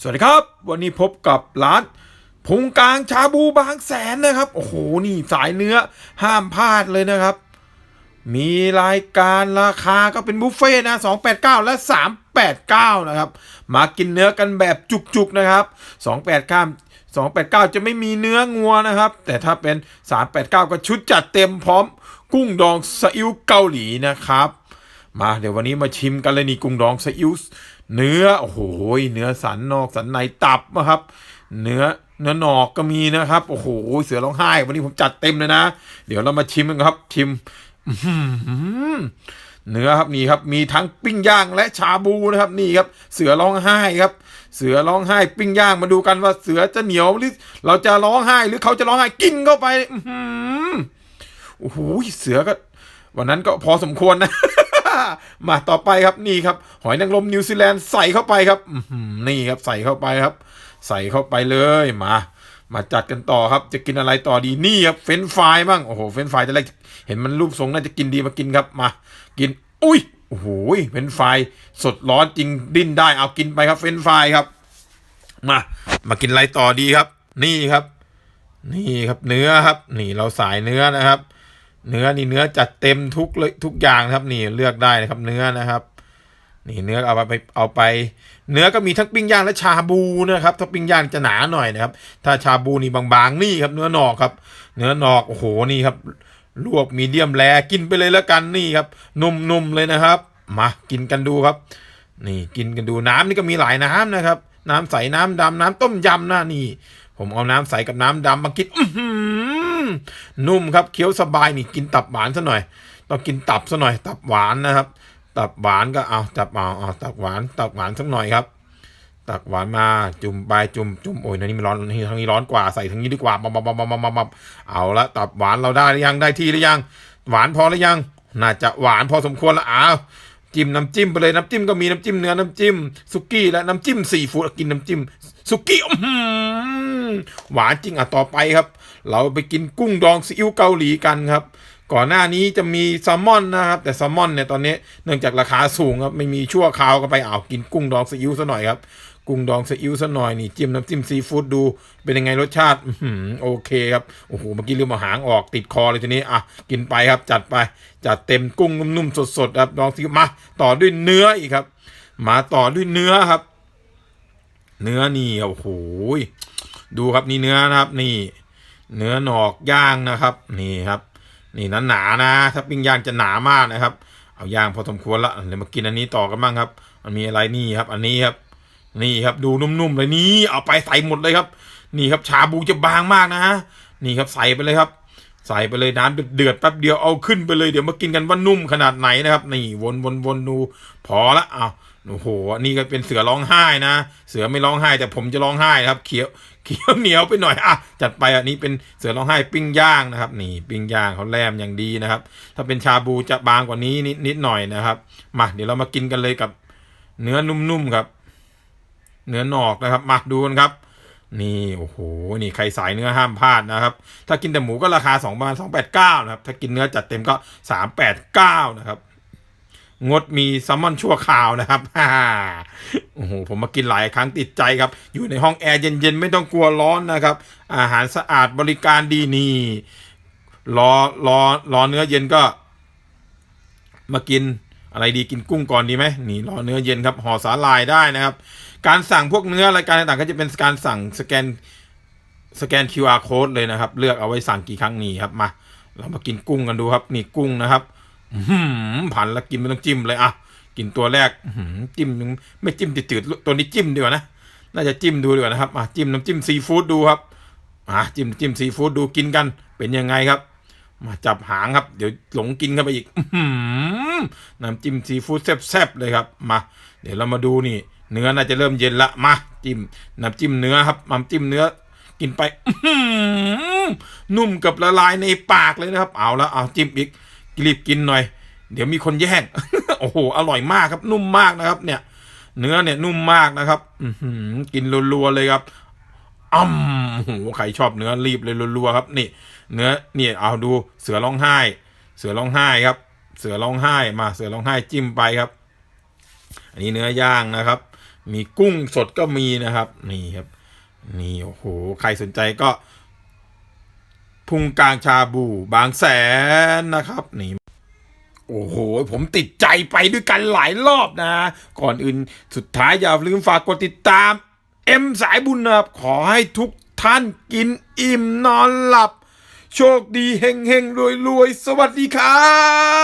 สวัสดีครับ วันนี้พบกับร้านพุงกลางชาบูบางแสนนะครับ โอ้โห นี่สายเนื้อห้ามพลาดเลยนะครับ มีรายการราคาก็เป็นบุฟเฟ่นะ289 และ 389 นะครับ มากินเนื้อกันแบบจุกๆนะครับ 289 289 จะไม่มีเนื้องัวนะครับ แต่ถ้าเป็น 389 ก็ชุดจัดเต็มพร้อม กุ้งดองซีอิ๊วเกาหลีนะครับ มาเดี๋ยววันนี้มาชิมกันเลยนี่กุ้งดองซีอิ๊ว เนื้อโอ้โหเนื้อสันนอกสันในตับนะครับ เนื้อเนื้อหนอกก็มีนะครับ โอ้โห เสือร้องไห้ วันนี้ผมจัดเต็มเลยนะ เดี๋ยวเรามาชิมกันครับ ชิมเนื้อครับนี่ครับ มีทั้งปิ้งย่างและชาบูนะครับ นี่ครับ เสือร้องไห้ครับ เสือร้องไห้ ปิ้งย่างมาดูกันว่าเสือจะเหนียวหรือเราจะร้องไห้ หรือเขาจะร้องไห้กินเข้าไป อือโอ้โหเสือก็ วันนั้นก็พอสมควรนะ มาต่อไปครับนี่ครับหอยนางรมนิวซีแลนด์ใส่เข้าไปครับนี่ครับใส่เข้าไปครับ ใส่เข้าไปเลยมา มาจัดกันต่อครับจะกินอะไรต่อดีนี่ครับเฟนฟรายบ้างโอ้โหเฟนฟรายจะแรกเห็นมันรูปทรงน่าจะกินดีมากินครับมา กินอุ้ยโอ้โหเฟรนช์ฟรายสดร้อนจริงดิ้นได้เอากินไปครับ เฟนช์ฟรายครับ มามากินอะไรต่อดีครับ นี่ครับ นี่ครับเนื้อครับ นี่เราสายเนื้อนะครับ เนื้อนี่เนื้อจัดเต็มทุกเลยทุกอย่างนะครับนี่เลือกได้นะครับเนื้อนะครับ นี่เนื้อเอาไปเอาไป เนื้อก็มีทั้งปิ้งย่างและชาบูนะครับถ้าปิ้งย่างจะหนาหน่อยนะครับ ถ้าชาบูนี่บางๆนี่ครับ เนื้อหนอกครับ เนื้อหนอกโอ้โหนี่ครับลวกมีเดียมแลกินไปเลยแล้วกันนี่ครับนุ่มๆเลยนะครับ มากินกันดูครับ นี่กินกันดูน้ำนี่ก็มีหลายน้ำนะครับ น้ำใสน้ำดำน้ำต้มยำนะนี่ ผมเอาน้ำใสกับน้ำดำมากินอื้อหือ นุ่มครับเคี้ยวสบายนี่กินตับหวานซะหน่อย ต้องกินตับซะหน่อย ตับหวานนะครับ ตับหวานก็เอาตับเอาเอาตับหวาน ตับหวานสักหน่อยครับ ตักหวานมาจุ่มไปจุ่มจุ่มโอ้ยนนี้มันร้อนทางนี้ร้อนกว่าใส่ทางนี้ดีกว่าบับบับบับบับบับเอาละตับหวานเราได้หรือยังได้ที่หรือยัง หวานพอหรือยัง น่าจะหวานพอสมควรละอ้าวจิ้มน้ำจิ้มไปเลยน้ำจิ้มก็มีน้ำจิ้มเนื้อน้ำจิ้มสุกี้และน้ำจิ้มซีฟู้ดกินน้ำจิ้ม สุกี้อื้อหือหวานจริงอะต่อไปครับ เราไปกินกุ้งดองซีอิ๊วเกาหลีกันครับ ก่อนหน้านี้จะมีแซลมอนนะครับ แต่แซลมอนเนี่ยตอนนี้เนื่องจากราคาสูงครับไม่มีชั่วคราวก็ไปเอากินกุ้งดองซีอิ๊วซะหน่อยครับกุ้งดองซีอิ๊วซะหน่อยนี่จิ้มน้ำจิ้มซีฟู้ดดู เป็นยังไงรสชาติอื้อหือโอเคครับ โอ้โหเมื่อกี้ลืมเอาหางออกติดคอเลยทีนี้อะกินไปครับ จัดไป จัดเต็มกุ้งนุ่มๆสดๆครับดองซีอิ๊วมา ต่อด้วยเนื้ออีกครับ มาต่อด้วยเนื้อครับ เนื้อนี่โอ้โหดูครับนี่เนื้อนะครับ นี่เนื้อหนอกย่างนะครับ นี่ครับ นี่นั้นหนานะ ถ้าปิ้งย่างจะหนามากนะครับ เอาย่างพอสมควรละเดี๋ยวมากินอันนี้ต่อกันบ้างครับ มันมีอะไรนี่ครับ อันนี้ครับ นี่ครับดูนุ่มๆเลยนี่เอาไปใส่หมดเลยครับ นี่ครับชาบูจะบางมากนะฮะนี่ครับใส่ไปเลยครับ ใส่ไปเลยน้ำเดือดแป๊บเดียวเอาขึ้นไปเลยเดี๋ยวมากินกันว่านุ่มขนาดไหนนะครับ นี่วนวนวนดูพอละเอา โอ้โหนี่ก็เป็นเสือร้องไห้นะ เสือไม่ร้องไห้ แต่ผมจะร้องไห้ครับ เขียวเขียวเหนียวไปหน่อยอะจัดไปอันนี้เป็นเสือร้องไห้ปิ้งย่างนะครับ นี่ปิ้งย่างเขาแลมอย่างดีนะครับ ถ้าเป็นชาบูจะบางกว่านี้นิดนิดหน่อยนะครับ มาเดี๋ยวเรามากินกันเลยกับ เนื้อนุ่มๆครับ เนื้อหนอกนะครับ มาดูกันครับ นี่โอ้โหนี่ใครสายเนื้อห้ามพลาดนะครับ ถ้ากินแต่หมูก็ราคา2ประมาณ289นะครับ ถ้ากินเนื้อจัดเต็มก็389นะครับ งดมีแซลมอนชั่วคราวนะครับฮ่าโอ้โหผมมากินหลายครั้งติดใจครับ อยู่ในห้องแอร์เย็นๆ ไม่ต้องกลัวร้อนนะครับ อาหารสะอาดบริการดีนี่รอรอรอเนื้อเย็นก็ มากินอะไรดีกินกุ้งก่อนดีไหมนี่รอเนื้อเย็นครับห่อสาลายได้นะครับ การสั่งพวกเนื้อรายการต่างๆ ก็จะเป็นการสั่งสแกนสแกน QR code เลยนะครับ เลือกเอาไว้สั่งกี่ครั้งนี่ครับมา เรามากินกุ้งกันดูครับ นี่กุ้งนะครับ ผ่านแล้วกินไม่ต้องจิ้มเลยอะกินตัวแรกอืจิ้มยังไม่จิ้มจืดๆตัวนี้จิ้มดีกว่านะน่าจะจิ้มดูดีกว่านะครับอะจิ้มน้ำจิ้มซีฟู้ดดูครับอะจิ้มจิ้มซีฟู้ดดูกินกัน เป็นยังไงครับ มาจับหางครับ เดี๋ยวหลงกินเข้าไปอีกอน้ำจิ้มซีฟู้ดแซ่บๆเลยครับ มา เดี๋ยวเรามาดูนี่ เนื้อน่าจะเริ่มเย็นละมาจิ้มน้ำจิ้มเนื้อครับน้ำจิ้มเนื้อ กินไปอนุ่มกับละลายในปากเลยนะครับ เอาละเอาจิ้มอีก รีบกินหน่อย เดี๋ยวมีคนแย่ง โอ้โห อร่อยมากครับ นุ่มมากนะครับ เนี่ย เนื้อเนี่ยนุ่มมากนะครับ อืกินรัวๆเลยครับอ้ำโอ้โหใครชอบเนื้อรีบเลยรัวๆครับ นี่ เนื้อเนี่ยเอาดูเสือร้องไห้ เสือร้องไห้ครับ เสือร้องไห้มา เสือร้องไห้จิ้มไปครับ อันนี้เนื้อย่างนะครับ มีกุ้งสดก็มีนะครับ นี่ครับ นี่โอ้โห ใครสนใจก็ พุงกลางชาบูบางแสนนะครับนี่โอ้โห ผมติดใจไปด้วยกันหลายรอบนะ ก่อนอื่นสุดท้ายอย่าลืมฝากกดติดตาม เอ็มสายบุญนะครับ ขอให้ทุกท่านกินอิ่มนอนหลับ โชคดีเฮงเฮงรวยรวยสวัสดีครับ